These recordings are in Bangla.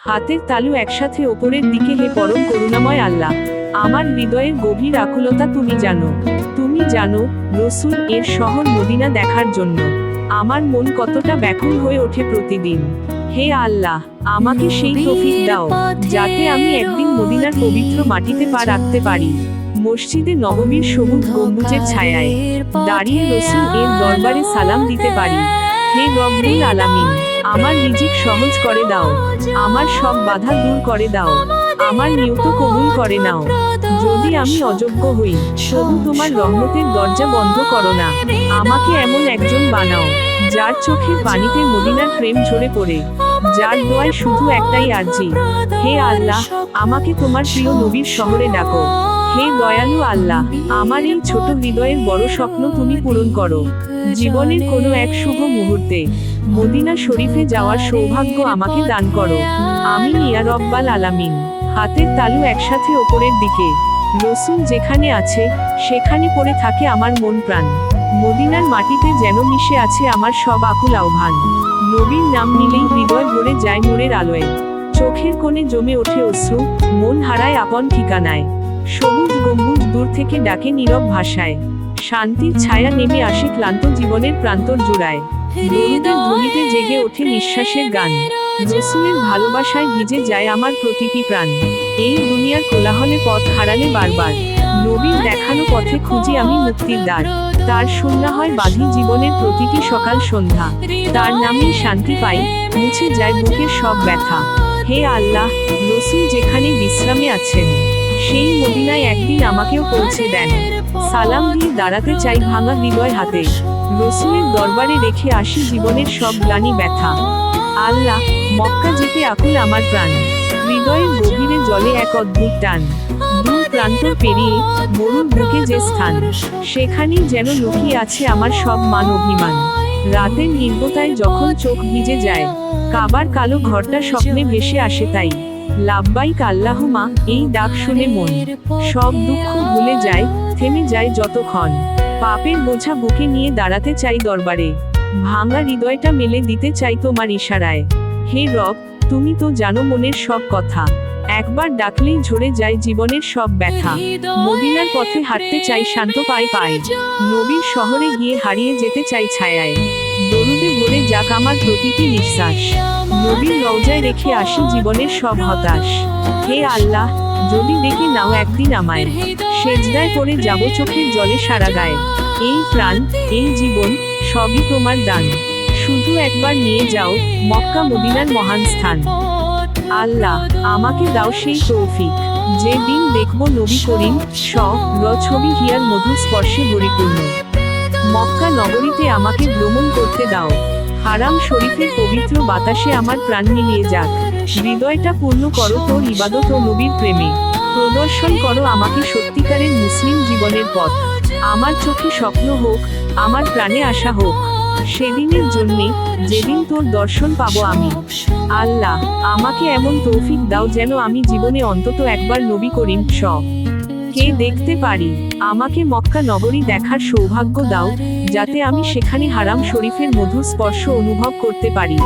হাতের তালু একসাথে ওপরের দিকে হে পরম করুণাময় আল্লাহ। আমার হৃদয়ের গভীর আকুলতা তুমি জানো। তুমি জানো রসুল এর শহর মদিনা দেখার জন্য। আমার মন কতটা ব্যাকুল হয়ে ওঠে প্রতিদিন। হে আল্লাহ আমাকে সেই তৌফিক দাও যাতে আমি একদিন মদিনার পবিত্র মাটিতে পা রাখতে পারি। মসজিদে নবমীর সবুজ গম্বুজের ছায়ায় দাঁড়িয়ে রসুল এর দরবারে সালাম দিতে পারি। হে রব্বুল আলামিন, আমার রিজিক সহজ করে দাও, আমার সব বাধা দূর করে দাও, আমার নিয়ত কবুল করে নাও। যদি আমি অযোগ্য হই, তবু তোমার রহমতের দরজা বন্ধ করো না। আমাকে এমন একজন বানাও, যার চোখের পানিতে মদিনার প্রেম ঝরে পড়ে, যার দোয়ায় শুধু একটাই আর্জি, হে আল্লাহ, আমাকে তোমার প্রিয় নবীর শহরে ডাকো। হে দয়ালু আল্লাহ, আমার এই ছোট হৃদয়ের বড় স্বপ্ন তুমি পূরণ করো। জীবনের কোনো এক শুভ মুহূর্তে মদিনা শরীফে যাওয়ার সৌভাগ্য আমাকে দান করো। আমি ইয়া রব্বাল আলামিন। হাতের তালু একসাথে ওপরের দিকে। রসুল যেখানে আছে, সেখানে পড়ে থাকে আমার মন প্রাণ। মদিনার মাটিতে যেন মিশে আছে আমার সব আকুল আহ্বান। নবীর নাম নিলেই হৃদয় ভরে যায় নূরের আলোয়। চোখের কোণে জমে ওঠে অশ্রু, মন হারায় আপন ঠিকানায়। সবুজ গম্বুজ দূর থেকে ডাকে নীরব ভাষায়। শান্তির ছায়া নেমে আসে ক্লান্ত জীবনের প্রান্তর জোড়ায়। জেগে ওঠে নিঃশ্বাসের গান। রসুলের ভালোবাসায় ভিজে যায় আমার প্রতিটি প্রাণ। এই দুনিয়ার কোলাহলে পথ হারালে বারবার। নবীর দেখানো পথে খুঁজি আমি মুক্তির দ্বার। তার শূন্য হয় বাধি জীবনের প্রতিটি সকাল সন্ধ্যা। তার নামেই শান্তি পাই, মুছে যায় বুকের সব ব্যথা। হে আল্লাহ, রসুল যেখানে বিশ্রামে আছেন। সেই মদিনায় একদিন আমাকেও পৌঁছে দেন। সালাম দিয়ে দাঁড়াতে চাই ভাঙা হৃদয় হাতে। রসুলের দরবারে রেখে আসি জীবনের সব গ্লানি ব্যথা। আল্লাহ, মক্কা যেতে আকুল আমার প্রাণ। হৃদয়ের গভীরে জলে এক অদ্ভুত টান। দূর প্রান্ত পেরিয়ে মরুর বুকে যে স্থান, সেখানেই যেন লুকিয়ে আছে আমার সব মান অভিমান। রাতের নির্বতায় যখন চোখ ভিজে যায়, কাবার কালো ঘরটা স্বপ্নে ভেসে আসে তাই। লাভবাইক আল্লাহমা এই ডাক শুনে মন। সব দুঃখ ভুলে যায়, থেমে যায় যতক্ষণ। পাপের বোঝা বুকে নিয়ে দাঁড়াতে চাই দরবারে। ভাঙা হৃদয়টা মেলে দিতে চাই তোমার ইশারায়। হে রব, তুমি তো জানো মনের সব কথা। একবার ডাকলেই ঝরে যায় জীবনের সব ব্যথা। মদিনার পথে হাঁটতে চাই শান্ত পায় পায়। নবীর শহরে গিয়ে হারিয়ে যেতে চাই ছায়ায়। দরুদে ভরে যাক আমার প্রতিটি নিঃশ্বাস। নবীর রওজায় রেখে আসি জীবনের সব হতাশ। হে আল্লাহ, যদি দেখে নাও একদিন আমায়। সেজদায় পড়ে যাব চোখের জলে সারা গায়ে। এই প্রাণ, এই জীবন, সবই তোমার দান। শুধু একবার নিয়ে যাও মক্কা মদিনার মহান স্থান। আল্লাহ, আমাকে দাও সেই তৌফিক। যে দিন দেখব নবী করিম স র ছবি হিয়ার মধুর স্পর্শে পরিপূর্ণ। মক্কা নগরীতে আমাকে ভ্রমণ করতে দাও। হারাম শরীফের পবিত্র বাতাসে আমার প্রাণ মিলিয়ে যাক। হৃদয়টা পূর্ণ করো তোর ইবাদত ও নবীর প্রেমে। প্রদর্শন করো আমাকে সত্যিকারের মুসলিম জীবনের পথ। আমার চোখে স্বপ্ন হোক, আমার প্রাণে আশা হোক। সেদিনের জন্যে যেদিন তোর দর্শন পাবো আমি। আল্লাহ, আমাকে এমন তৌফিক দাও যেন আমি জীবনে অন্তত একবার নবী করিম স। কে দেখতে পারি? আমাকে মক্কা নগরী দেখার সৌভাগ্য দাও। যাতে আমি সেখানে হারাম শরীফের মধুর স্পর্শ অনুভব করতে পারি।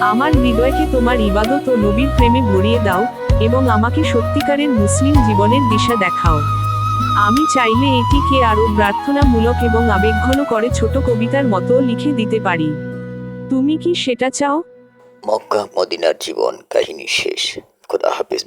আমার হৃদয়কে তোমার ইবাদত ও নবীর প্রেমে ভরিয়ে দাও এবং আমাকে সত্যিকারের মুসলিম জীবনের দিশা দেখাও। আমি চাইলে এটিকে আরও প্রার্থনামূলক এবং আবেগঘন করে ছোট কবিতার মতো লিখে দিতে পারি। তুমি কি সেটা চাও? মক্কা মদিনার জীবন কাহিনী শেষ। খোদা হাফেজ